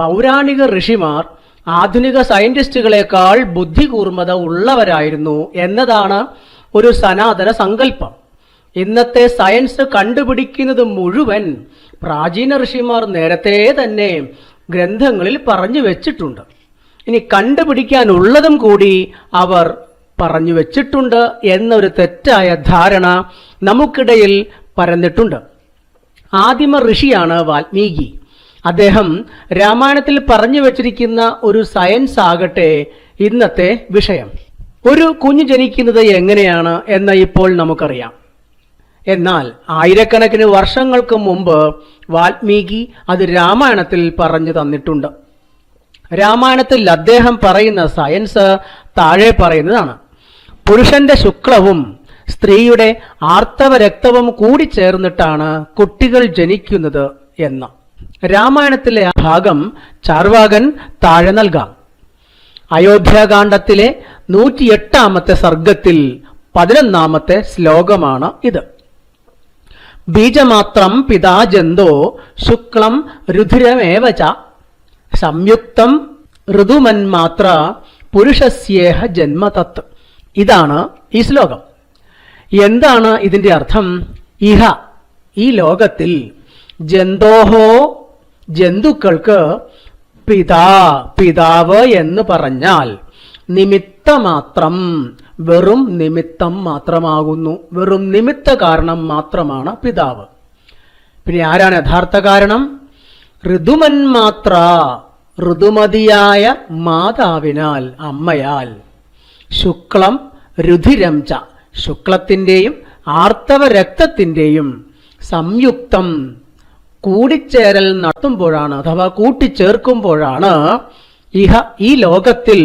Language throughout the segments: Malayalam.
പൗരാണിക ഋഷിമാർ ആധുനിക സയന്റിസ്റ്റുകളെക്കാൾ ബുദ്ധികൂർമ്മത ഉള്ളവരായിരുന്നു എന്നതാണ് ഒരു സനാതന സങ്കല്പം. ഇന്നത്തെ സയൻസ് കണ്ടുപിടിക്കുന്നത് മുഴുവൻ പ്രാചീന ഋഷിമാർ നേരത്തെ തന്നെ ഗ്രന്ഥങ്ങളിൽ പറഞ്ഞു വെച്ചിട്ടുണ്ട്. ഇനി കണ്ടുപിടിക്കാനുള്ളതും കൂടി അവർ പറഞ്ഞു വെച്ചിട്ടുണ്ട് എന്നൊരു തെറ്റായ ധാരണ നമുക്കിടയിൽ പരന്നിട്ടുണ്ട്. ആദിമ ഋഷിയാണ് വാൽമീകി. അദ്ദേഹം രാമായണത്തിൽ പറഞ്ഞു വച്ചിരിക്കുന്ന ഒരു സയൻസ് ആകട്ടെ ഇന്നത്തെ വിഷയം. ഒരു കുഞ്ഞു ജനിക്കുന്നത് എങ്ങനെയാണ് എന്ന് ഇപ്പോൾ നമുക്കറിയാം. എന്നാൽ ആയിരക്കണക്കിന് വർഷങ്ങൾക്ക് മുമ്പ് വാൽമീകി അത് രാമായണത്തിൽ പറഞ്ഞു തന്നിട്ടുണ്ട്. രാമായണത്തിൽ അദ്ദേഹം പറയുന്ന സയൻസ് താഴെ പറയുന്നതാണ്. പുരുഷന്റെ ശുക്ലവും സ്ത്രീയുടെ ആർത്തവ രക്തവും കൂടി ചേർന്നിട്ടാണ് കുട്ടികൾ ജനിക്കുന്നത് എന്ന്. രാമായണത്തിലെ ആ ഭാഗം ചാർവാകൻ താഴെ നൽകാം. അയോധ്യാകാന്ഡത്തിലെ നൂറ്റിയെട്ടാമത്തെ സർഗത്തിൽ പതിനൊന്നാമത്തെ ശ്ലോകമാണ് ഇത്. ബീജമാത്രം പിതാജന്തോ ശുക്ലം രുധിരമേവ സംയുക്തം ഋതുമന്മാത്ര പുരുഷസ്യേഹ ജന്മതത്ത് ഇതാണ് ഈ ശ്ലോകം. എന്താണ് ഇതിന്റെ അർത്ഥം? ഇഹ. ഈ ലോകത്തിൽ ജന്തോഹോ ജന്തുക്കൾക്ക് പിതാ പിതാവ് എന്ന് പറഞ്ഞാൽ നിമിത്തമാത്രം വെറും നിമിത്തം മാത്രമാകുന്നു. വെറും നിമിത്ത കാരണം മാത്രമാണ് പിതാവ്. പിന്നെ ആരാണ് യഥാർത്ഥ കാരണം? ഋതുമൻ മാത്ര ഋതുമതിയായ മാതാവിനാൽ അമ്മയാൽ. ശുക്ലം രുധിരം ച ശുക്ലത്തിന്റെയും ആർത്തവ രക്തത്തിന്റെയും സംയുക്തം കൂടിച്ചേരൽ നടത്തുമ്പോഴാണ് അഥവാ കൂട്ടിച്ചേർക്കുമ്പോഴാണ് ഇഹ ഈ ലോകത്തിൽ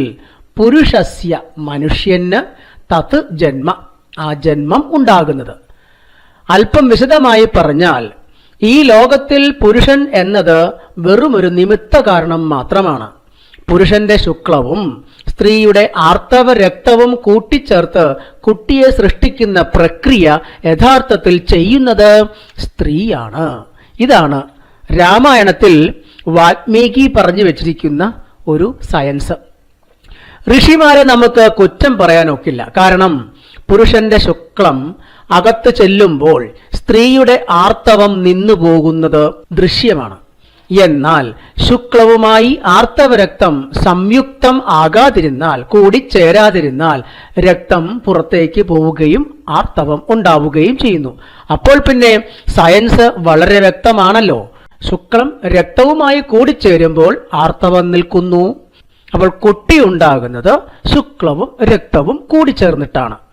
പുരുഷസ്യ മനുഷ്യന് തത് ജന്മ ആ ജന്മം ഉണ്ടാകുന്നത്. അല്പം വിശദമായി പറഞ്ഞാൽ ഈ ലോകത്തിൽ പുരുഷൻ എന്നത് വെറും ഒരു നിമിത്ത കാരണം മാത്രമാണ്. പുരുഷന്റെ ശുക്ലവും സ്ത്രീയുടെ ആർത്തവ രക്തവും കൂട്ടിച്ചേർത്ത് കുട്ടിയെ സൃഷ്ടിക്കുന്ന പ്രക്രിയ യഥാർത്ഥത്തിൽ ചെയ്യുന്നത് സ്ത്രീയാണ്. ഇതാണ് രാമായണത്തിൽ വാൽമീകി പറഞ്ഞു വെച്ചിരിക്കുന്ന ഒരു സയൻസ് ഋഷിമാരെ നമുക്ക് കുറ്റം പറയാനൊക്കില്ല കാരണം പുരുഷന്റെ ശുക്ലം അകത്ത് ചെല്ലുമ്പോൾ സ്ത്രീയുടെ ആർത്തവം നിന്നു പോകുന്നത് ദൃശ്യമാണ്. എന്നാൽ ശുക്ലവുമായി ആർത്തവരക്തം സംയുക്തം ആകാതിരുന്നാൽ കൂടിച്ചേരാതിരുന്നാൽ രക്തം പുറത്തേക്ക് പോവുകയും ആർത്തവം ഉണ്ടാവുകയും ചെയ്യുന്നു. അപ്പോൾ പിന്നെ സയൻസ് വളരെ വ്യക്തമാണല്ലോ. ശുക്ലം രക്തവുമായി കൂടിച്ചേരുമ്പോൾ ആർത്തവം നിൽക്കുന്നു. അപ്പോൾ കുട്ടി ഉണ്ടാകുന്നത് ശുക്ലവും രക്തവും കൂടിച്ചേർന്നിട്ടാണ്.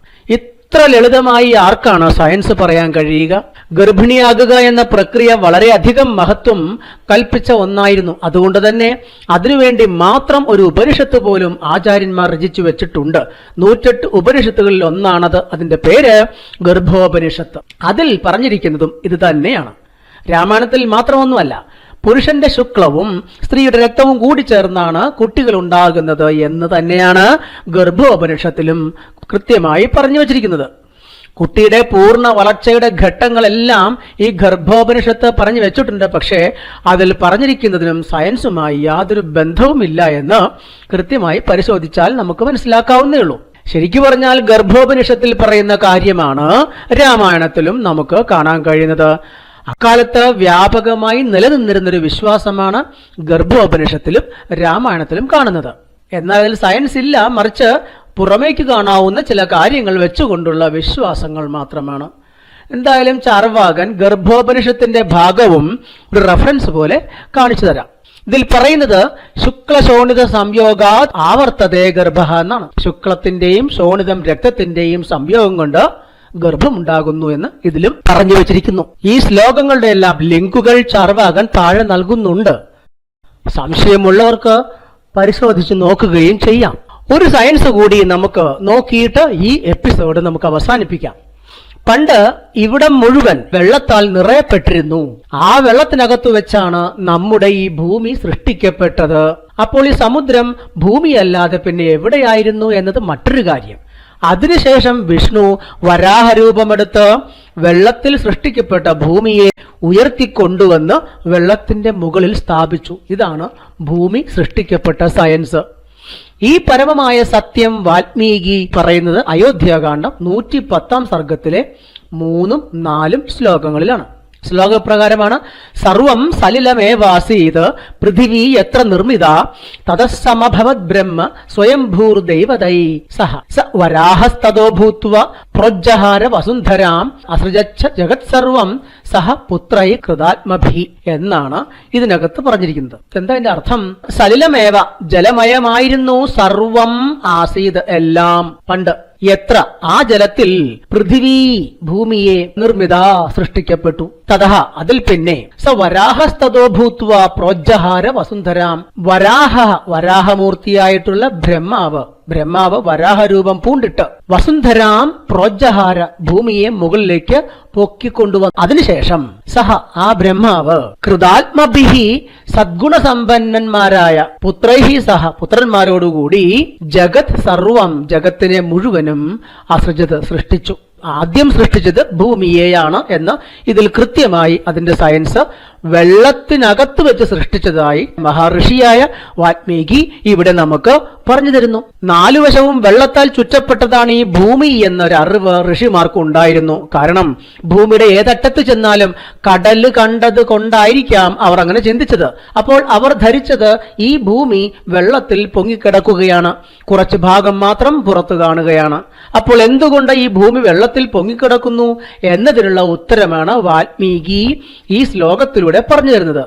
ഇത്ര ലളിതമായി ആർക്കാണ് സയൻസ് പറയാൻ കഴിയുക? ഗർഭിണിയാകുക എന്ന പ്രക്രിയ വളരെയധികം മഹത്വം കൽപ്പിച്ച ഒന്നായിരുന്നു. അതുകൊണ്ട് തന്നെ അതിനുവേണ്ടി മാത്രം ഒരു ഉപനിഷത്ത് പോലും ആചാര്യന്മാർ രചിച്ചു വെച്ചിട്ടുണ്ട്. നൂറ്റെട്ട് ഉപനിഷത്തുകളിൽ ഒന്നാണത്. അതിന്റെ പേര് ഗർഭോപനിഷത്ത്. അതിൽ പറഞ്ഞിരിക്കുന്നതും ഇത് തന്നെയാണ്. രാമായണത്തിൽ മാത്രമൊന്നുമല്ല. പുരുഷന്റെ ശുക്ലവും സ്ത്രീയുടെ രക്തവും കൂടി ചേർന്നാണ് കുട്ടികൾ ഉണ്ടാകുന്നത് എന്ന് തന്നെയാണ് ഗർഭോപനിഷത്തിലും കൃത്യമായി പറഞ്ഞു വച്ചിരിക്കുന്നത്. കുട്ടിയുടെ പൂർണ വളർച്ചയുടെ ഘട്ടങ്ങളെല്ലാം ഈ ഗർഭോപനിഷത്ത് പറഞ്ഞു വെച്ചിട്ടുണ്ട്. പക്ഷേ അതിൽ പറഞ്ഞിരിക്കുന്നതിനും സയൻസുമായി യാതൊരു ബന്ധവുമില്ല എന്ന് കൃത്യമായി പരിശോധിച്ചാൽ നമുക്ക് മനസ്സിലാക്കാവുന്നേ ഉള്ളൂ. ശരിക്കു പറഞ്ഞാൽ ഗർഭോപനിഷത്തിൽ പറയുന്ന കാര്യമാണ് രാമായണത്തിലും നമുക്ക് കാണാൻ കഴിയുന്നത്. അക്കാലത്ത് വ്യാപകമായി നിലനിന്നിരുന്നൊരു വിശ്വാസമാണ് ഗർഭോപനിഷത്തിലും രാമായണത്തിലും കാണുന്നത്. എന്നാൽ അതിൽ സയൻസ് ഇല്ല മറിച്ച് പുറമേക്ക് കാണാവുന്ന ചില കാര്യങ്ങൾ വെച്ചുകൊണ്ടുള്ള വിശ്വാസങ്ങൾ മാത്രമാണ്. എന്തായാലും ചാർവാകൻ ഗർഭോപനിഷത്തിന്റെ ഭാഗവും ഒരു റെഫറൻസ് പോലെ കാണിച്ചു തരാം. ഇതിൽ പറയുന്നത് ശുക്ലശോണിത സംയോഗ ആവർത്തതേ ഗർഭ എന്നാണ്. ശുക്ലത്തിന്റെയും ശോണിതം രക്തത്തിന്റെയും സംയോഗം കൊണ്ട് ഗർഭമുണ്ടാകുന്നു എന്ന് ഇതിലും പറഞ്ഞു വച്ചിരിക്കുന്നു. ഈ ശ്ലോകങ്ങളുടെ എല്ലാം ലിങ്കുകൾ ചാർവാകൻ താഴെ നൽകുന്നുണ്ട്. സംശയമുള്ളവർക്ക് പരിശോധിച്ച് നോക്കുകയും ചെയ്യാം. ഒരു സയൻസ് കൂടി നമുക്ക് നോക്കിയിട്ട് ഈ എപ്പിസോഡ് നമുക്ക് അവസാനിപ്പിക്കാം. പണ്ട് ഇവിടം മുഴുവൻ വെള്ളത്താൽ നിറയപ്പെട്ടിരുന്നു. ആ വെള്ളത്തിനകത്തു വെച്ചാണ് നമ്മുടെ ഈ ഭൂമി സൃഷ്ടിക്കപ്പെട്ടത്. അപ്പോൾ ഈ സമുദ്രം ഭൂമിയല്ലാതെ പിന്നെ എവിടെയായിരുന്നു എന്നത് മറ്റൊരു കാര്യം. അതിനുശേഷം വിഷ്ണു വരാഹരൂപമെടുത്ത് വെള്ളത്തിൽ സൃഷ്ടിക്കപ്പെട്ട ഭൂമിയെ ഉയർത്തിക്കൊണ്ടുവന്ന് വെള്ളത്തിന്റെ മുകളിൽ സ്ഥാപിച്ചു. ഇതാണ് ഭൂമി സൃഷ്ടിക്കപ്പെട്ട സയൻസ്. ഈ പരമമായ സത്യം വാൽമീകി പറയുന്നത് അയോധ്യാകാന്ഡം നൂറ്റി പത്താം സർഗത്തിലെ മൂന്നും നാലും ശ്ലോകങ്ങളിലാണ്. ശ്ലോകപ്രകാരമാണ് സർവം സലിലമേവാസീത് പൃഥിവി എത്ര നിർമ്മിത തതസമഭവത് ബ്രഹ്മ സ്വയംഭൂർദൈവതൈ സഹ സ വരാഹസ്തോ ഭൂത്വ പ്രോജ്ജഹാര വസുന്ധരാം അസൃജച്ഛ ജഗത് സർവം സഹ പുത്രൈ കൃതാത്മഭി എന്നാണ് ഇതിനകത്ത് പറഞ്ഞിരിക്കുന്നത്. എന്താ അതിന്റെ അർത്ഥം? സലിലമേവ ജലമയമായിരുന്നു സർവം ആസീത് എല്ലാം. പണ്ട് എത്ര ആ ജലത്തിൽ പൃഥിവി ഭൂമിയെ നിർമ്മിത സൃഷ്ടിക്കപ്പെട്ടു. തഥ അതിൽ പിന്നെ സ വരാഹസ്തോ ഭൂത്വ പ്രോജ്ജഹാര വസുന്ധരാം. വരാഹ വരാഹമൂർത്തിയായിട്ടുള്ള ബ്രഹ്മാവ്. ബ്രഹ്മാവ് വരാഹരൂപം പൂണ്ടിട്ട് വസുന്ധരാം പ്രോജ്ജഹാര ഭൂമിയെ മുകളിലേക്ക് പൊക്കിക്കൊണ്ടുവന്നു അതിനുശേഷം സഹ ആ ബ്രഹ്മാവ് കൃതാത്മഭിഹി സദ്ഗുണസമ്പന്നന്മാരായ പുത്രൈഹി സഹ പുത്രന്മാരോടുകൂടി ജഗത് സർവം ജഗത്തിനെ മുഴുവനും അസൃജത് സൃഷ്ടിച്ചു. ആദ്യം സൃഷ്ടിച്ചത് ഭൂമിയെയാണ് എന്ന് ഇതിൽ കൃത്യമായി അതിന്റെ സയൻസ് വെള്ളത്തിനകത്ത് വെച്ച് സൃഷ്ടിച്ചതായി മഹർഷിയായ വാത്മീകി ഇവിടെ നമുക്ക് പറഞ്ഞു തരുന്നു. നാലു വശവും വെള്ളത്താൽ ചുറ്റപ്പെട്ടതാണ് ഈ ഭൂമി എന്നൊരു അറിവ് ഋഷിമാർക്ക് ഉണ്ടായിരുന്നു. കാരണം ഭൂമിയുടെ ഏതറ്റത്ത് ചെന്നാലും കടൽ കണ്ടത് കൊണ്ടായിരിക്കാം അവർ അങ്ങനെ ചിന്തിച്ചത്. അപ്പോൾ അവർ ധരിച്ചത് ഈ ഭൂമി വെള്ളത്തിൽ പൊങ്ങിക്കിടക്കുകയാണ്. കുറച്ച് ഭാഗം മാത്രം പുറത്തു കാണുകയാണ്. അപ്പോൾ എന്തുകൊണ്ട് ഈ ഭൂമി വെള്ളത്തിൽ പൊങ്ങിക്കിടക്കുന്നു എന്നതിനുള്ള ഉത്തരമാണ് വാൽമീകി ഈ ശ്ലോകത്തിലൂടെ പറഞ്ഞു തരുന്നത്.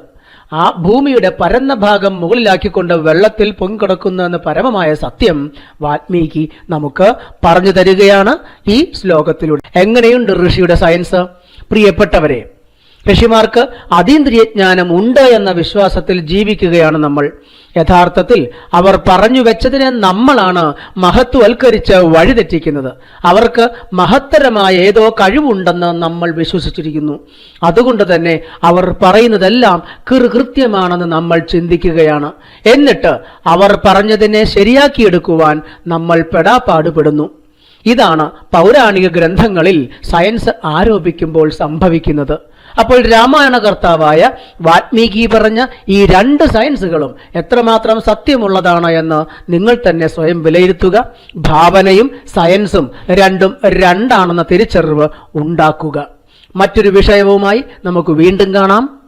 ആ ഭൂമിയുടെ പരന്ന ഭാഗം മുകളിലാക്കിക്കൊണ്ട് വെള്ളത്തിൽ പൊങ്ങിക്കിടക്കുന്നു എന്ന പരമമായ സത്യം വാത്മീകി നമുക്ക് പറഞ്ഞു തരികയാണ് ഈ ശ്ലോകത്തിലൂടെ. എങ്ങനെയുണ്ട് ഋഷിയുടെ സയൻസ് പ്രിയപ്പെട്ടവരെ ഋഷിമാർക്ക് അതീന്ദ്രിയജ്ഞാനം ഉണ്ട് എന്ന വിശ്വാസത്തിൽ ജീവിക്കുകയാണ് നമ്മൾ. യഥാർത്ഥത്തിൽ അവർ പറഞ്ഞു വെച്ചതിനെ നമ്മളാണ് മഹത്വവൽക്കരിച്ച് വഴിതെറ്റിക്കുന്നത്. അവർക്ക് മഹത്തരമായ ഏതോ കഴിവുണ്ടെന്ന് നമ്മൾ വിശ്വസിച്ചിരിക്കുന്നു. അതുകൊണ്ട് തന്നെ അവർ പറയുന്നതെല്ലാം കൃത്യമാണെന്ന് നമ്മൾ ചിന്തിക്കുകയാണ്. എന്നിട്ട് അവർ പറഞ്ഞതിനെ ശരിയാക്കിയെടുക്കുവാൻ നമ്മൾ പെടാപ്പാടുപെടുന്നു ഇതാണ് പൗരാണിക ഗ്രന്ഥങ്ങളിൽ സയൻസ് ആരോപിക്കുമ്പോൾ സംഭവിക്കുന്നത്. അപ്പോൾ രാമായണ കർത്താവായ വാത്മീകി പറഞ്ഞ ഈ രണ്ട് സയൻസുകളും എത്രമാത്രം സത്യമുള്ളതാണ് എന്ന് നിങ്ങൾ തന്നെ സ്വയം വിലയിരുത്തുക. ഭാവനയും സയൻസും രണ്ടും രണ്ടാണെന്ന തിരിച്ചറിവ് ഉണ്ടാക്കുക. മറ്റൊരു വിഷയവുമായി നമുക്ക് വീണ്ടും കാണാം.